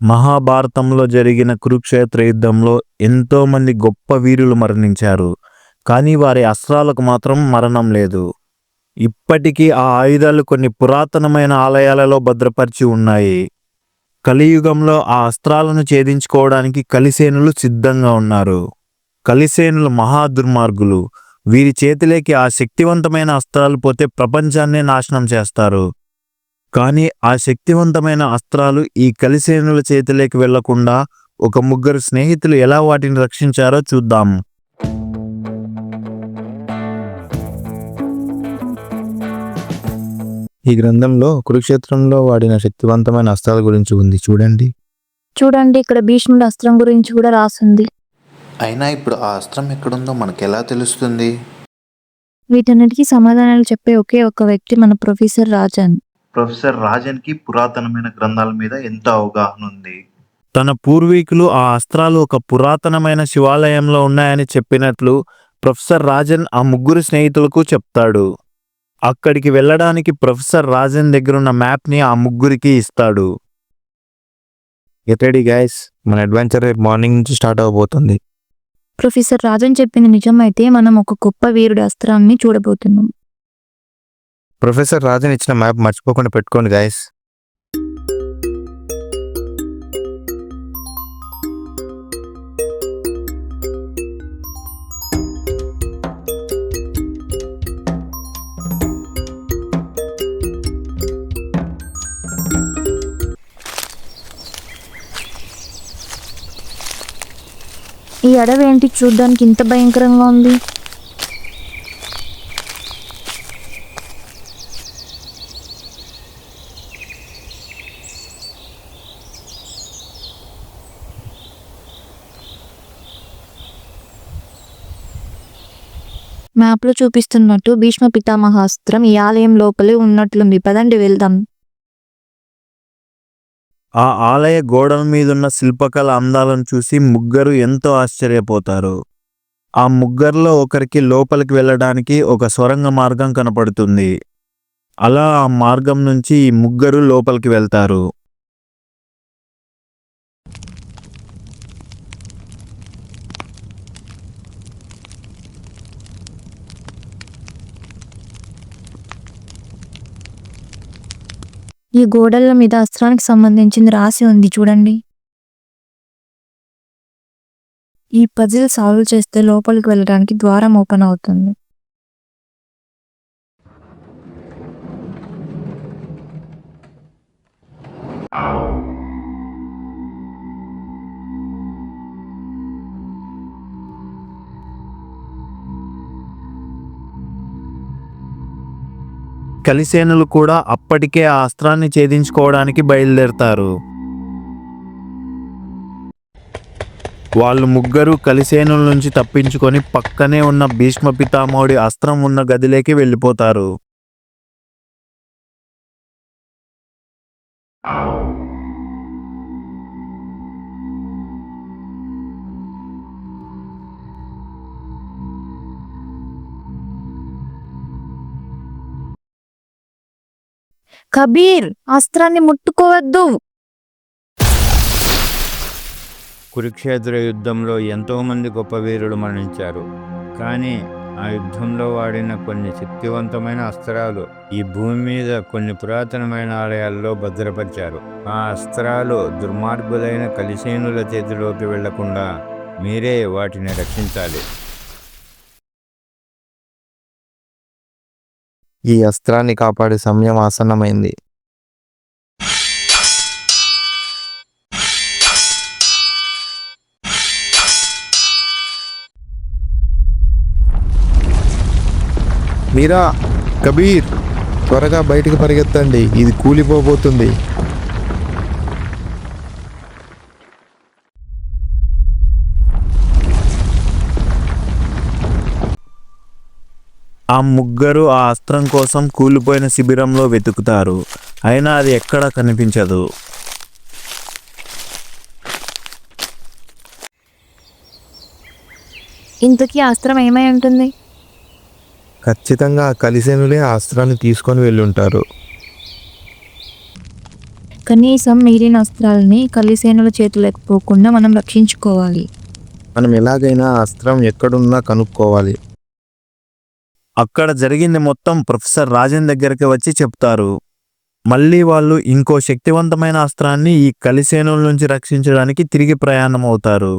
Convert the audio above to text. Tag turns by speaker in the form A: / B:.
A: మహాభారతంలో జరిగిన కురుక్షేత్ర యుద్ధంలో ఎంతోమంది గొప్ప వీరులు మరణించారు కానీ వారి అస్త్రాలకు మాత్రం మరణం లేదు. ఇప్పటికీ ఆ ఆయుధాలు కొన్ని పురాతనమైన ఆలయాలలో భద్రపరిచి ఉన్నాయి. కలియుగంలో ఆ అస్త్రాలను ఛేదించుకోవడానికి కలిసేనులు సిద్ధంగా ఉన్నారు. కలిసేనులు మహా దుర్మార్గులు వీరి చేతిలోకి ఆ శక్తివంతమైన అస్త్రాలు పోతే ప్రపంచాన్నే నాశనం చేస్తారు. కానీ ఆ శక్తివంతమైన అస్త్రాలు ఈ కలిసేనుల చేతిలోకి వెళ్ళకుండా ఒక ముగ్గురు స్నేహితులు ఎలా వాటిని రక్షించారో చూద్దాం.
B: ఈ గ్రంథంలో కురుక్షేత్రంలో వాడిన శక్తివంతమైన అస్త్రాల గురించి ఉంది. చూడండి.
C: చూడండి ఇక్కడ భీష్ముడి అస్త్రం గురించి కూడా రాసుంది.
D: అయినా ఇప్పుడు ఆ అస్త్రం ఎక్కడుందో మనకు ఎలా తెలుస్తుంది?
C: వీటన్నిటికీ సమాధానాలు చెప్పే ఒకే ఒక వ్యక్తి మన ప్రొఫెసర్ రాజన్.
D: ప్రొఫెసర్ రాజన్కి పురాతనమైన గ్రంథాల మీద ఎంతో అవగాహన ఉంది?
A: తన పూర్వీకులు ఆ అస్త్రాలు ఒక పురాతనమైన శివాలయంలో ఉన్నాయని చెప్పినట్లు ప్రొఫెసర్ రాజన్ ఆ ముగ్గురు స్నేహితులకు చెప్తాడు. అక్కడికి వెళ్ళడానికి ప్రొఫెసర్ రాజన్ దగ్గరున్న మ్యాప్ని ఆ ముగ్గురికి ఇస్తాడు.
B: రెడీ గైస్ మన అడ్వెంచర్ రేపు మార్నింగ్ నుంచి స్టార్ట్ అవబోతుంది.
C: ప్రొఫెసర్ రాజన్ చెప్పింది నిజమైతే మనం ఒక గొప్ప వీరుడి అస్త్రాన్ని చూడబోతున్నాం.
B: ప్రొఫెసర్ రాజన్ ఇచ్చిన మ్యాప్ మర్చిపోకుండా పెట్టుకోండి గైస్
C: ఈ అడవి ఏంటి చూడ్డానికి ఇంత భయంకరంగా ఉంది? మ్యాప్లో చూపిస్తున్నట్టు భీష్మ పితామహాస్త్రం ఈ ఆలయం లోపలే ఉన్నట్లుంది. పదండి వెళ్దాం.
A: ఆ ఆలయ గోడల మీదున్న శిల్పకళ అందాలను చూసి ముగ్గురు ఎంతో ఆశ్చర్యపోతారు. ఆ ముగ్గురులో ఒకరికి లోపలికి వెళ్ళడానికి ఒక సొరంగ మార్గం కనపడుతుంది. అలా ఆ మార్గం నుంచి ఈ ముగ్గురు లోపలికి వెళ్తారు.
C: ఈ గోడల మీద అస్త్రానికి సంబంధించింది రాసి ఉంది చూడండి. ఈ పజిల్ సాల్వ్ చేస్తే లోపలికి వెళ్ళడానికి ద్వారం ఓపెన్ అవుతుంది.
A: కలిసేనులు కూడా అప్పటికే ఆ అస్త్రాన్ని ఛేదించుకోవడానికి బయలుదేరతారు. వాళ్ళు ముగ్గురు కలిసేనుల నుంచి తప్పించుకొని పక్కనే ఉన్న భీష్మ పితామహుడి అస్త్రం ఉన్న గదిలోకి వెళ్ళిపోతారు.
C: కబీర్ అస్త్రాన్ని ముట్టుకోవద్దు.
E: కురుక్షేత్ర యుద్ధంలో ఎంతోమంది గొప్ప వీరులు మరణించారు. కానీ ఆ యుద్ధంలో వాడిన కొన్ని శక్తివంతమైన అస్త్రాలు ఈ భూమి మీద కొన్ని పురాతనమైన ఆలయాల్లో భద్రపరిచారు. ఆ అస్త్రాలు దుర్మార్గులైన కలిసేనుల చేతిలోకి వెళ్ళకుండా మీరే వాటిని రక్షించాలి.
B: ఈ అస్త్రాన్ని కాపాడే సమయం ఆసన్నమైంది. మీరా కబీర్ త్వరగా బయటికి పరిగెత్తండి. ఇది కూలిపోబోతుంది.
A: ఆ ముగ్గురు ఆ అస్త్రం కోసం కూలిపోయిన శిబిరంలో వెతుకుతారు. అయినా అది ఎక్కడా కనిపించదు.
C: ఇంతకీ అస్త్రం ఏమై ఉంటుంది?
B: ఖచ్చితంగా ఆ కలిసేనులే ఆ అస్త్రాన్ని తీసుకొని వెళ్ళి ఉంటారు
C: కనీసం మిగిలిన అస్త్రాలని కలిసేనుల చేతులకు పోకుండా మనం రక్షించుకోవాలి.
B: మనం ఎలాగైనా ఆ అస్త్రం ఎక్కడున్నా కనుక్కోవాలి.
A: అక్కడ జరిగింది మొత్తం ప్రొఫెసర్ రాజన్ దగ్గరికి వచ్చి చెప్తారు. మళ్ళీ వాళ్ళు ఇంకో శక్తివంతమైన అస్త్రాన్ని ఈ కలిసేనుల నుంచి రక్షించడానికి తిరిగి ప్రయాణం అవుతారు